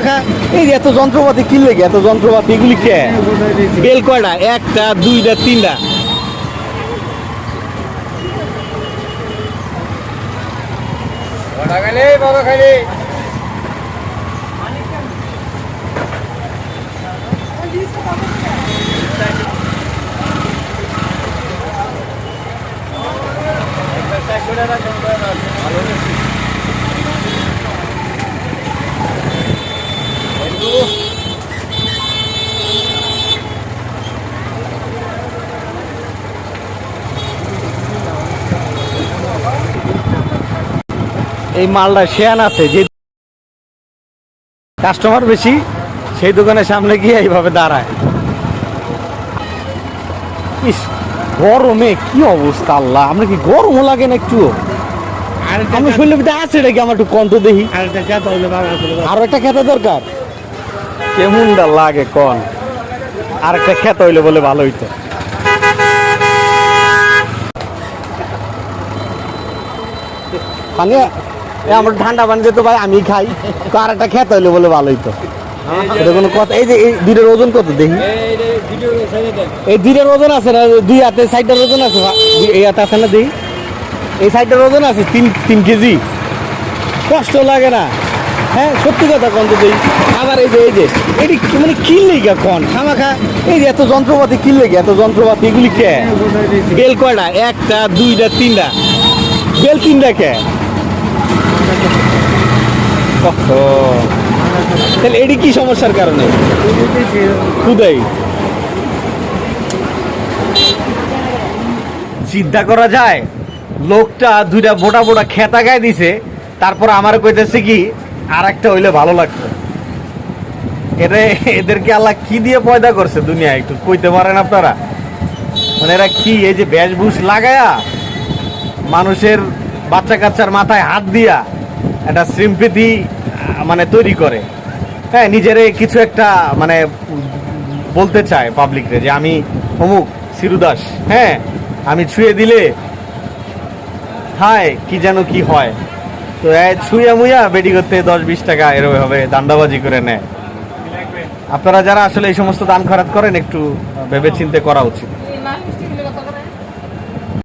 খামাখা এই যে এত যন্ত্রপাতি কি লেগে? এত যন্ত্রপাতি, এগুলি কে? বেল কয়টা? একটা, দুইটা, তিনটা। এই মালটা শেয়ান আছে যে কাস্টমার বেশি সেই দোকানের সামনে গিয়ে এইভাবে দাঁড়ায়। ইস গরমে কি অবস্থা আল্লাহ আমরা কি গরমও লাগে না একটু আমি শুনলে আছে নাকি? আমার একটু কন্ত দেখি। আরও একটা খেতে দরকার? কেমনটা লাগে কন? আর একটা খেতে হইলে বলে ভালো হইতো। পানি আমার ঠান্ডা পানি যেত ভাই আমি খাই। তো আর একটা খেতে হইলে বলে ভালো হইতো এটা কোনো কথা এই যে এই দুইটার ওজন কত দেখি? এই দুইটার ওজন আছে না? দুই হাতে সাইডটার ওজন আছে এই হাতে আছে না দেখি? এই সাইডটার ওজন আছে তিন তিন কেজি। কষ্ট লাগে না। হ্যাঁ সত্যি কথা কন তো দেই আবার এই যে এই যে এটি মানে কি লেগে কন? খামাখা। এই যে এত যন্ত্রপাতি কিনলে লেগে? এত যন্ত্রপাতি এগুলি কে? বেল কয়টা? একটা দুইটা তিনটা। বেল তিনটা কে? তাহলে এটি কি সমস্যার কারণে? খুদাই চিন্তা করা যায়? লোকটা দুইটা খেতা গায়ে দিছে, তারপর আমার কইতেছে কি আর একটা হইলে ভালো লাগতো। এরে, এদেরকে আল্লাহ কি দিয়ে পয়দা করছে দুনিয়া একটু কইতে পারেন আপনারা? মানে এরা কি, এই যে বেশভূষ লাগায়া মানুষের বাচ্চা কাচ্চার মাথায় হাত দিয়া একটা সিম্পেথি মানে তৈরি করে। হ্যাঁ নিজেরে কিছু একটা মানে বলতে চায় পাবলিকরে যে আমি অমুক সিরুদাস হ্যাঁ আমি ছুঁয়ে দিলে, হায়, কি যেন কি হয়। তো ছুঁয়া মুইয়া বেডি করতে দশ বিশ টাকা এরকম ভাবে দান্দাবাজি করে নেয়। আপনারা যারা আসলে এই সমস্ত দান খরাত করেন, একটু ভেবে চিন্তে করা উচিত।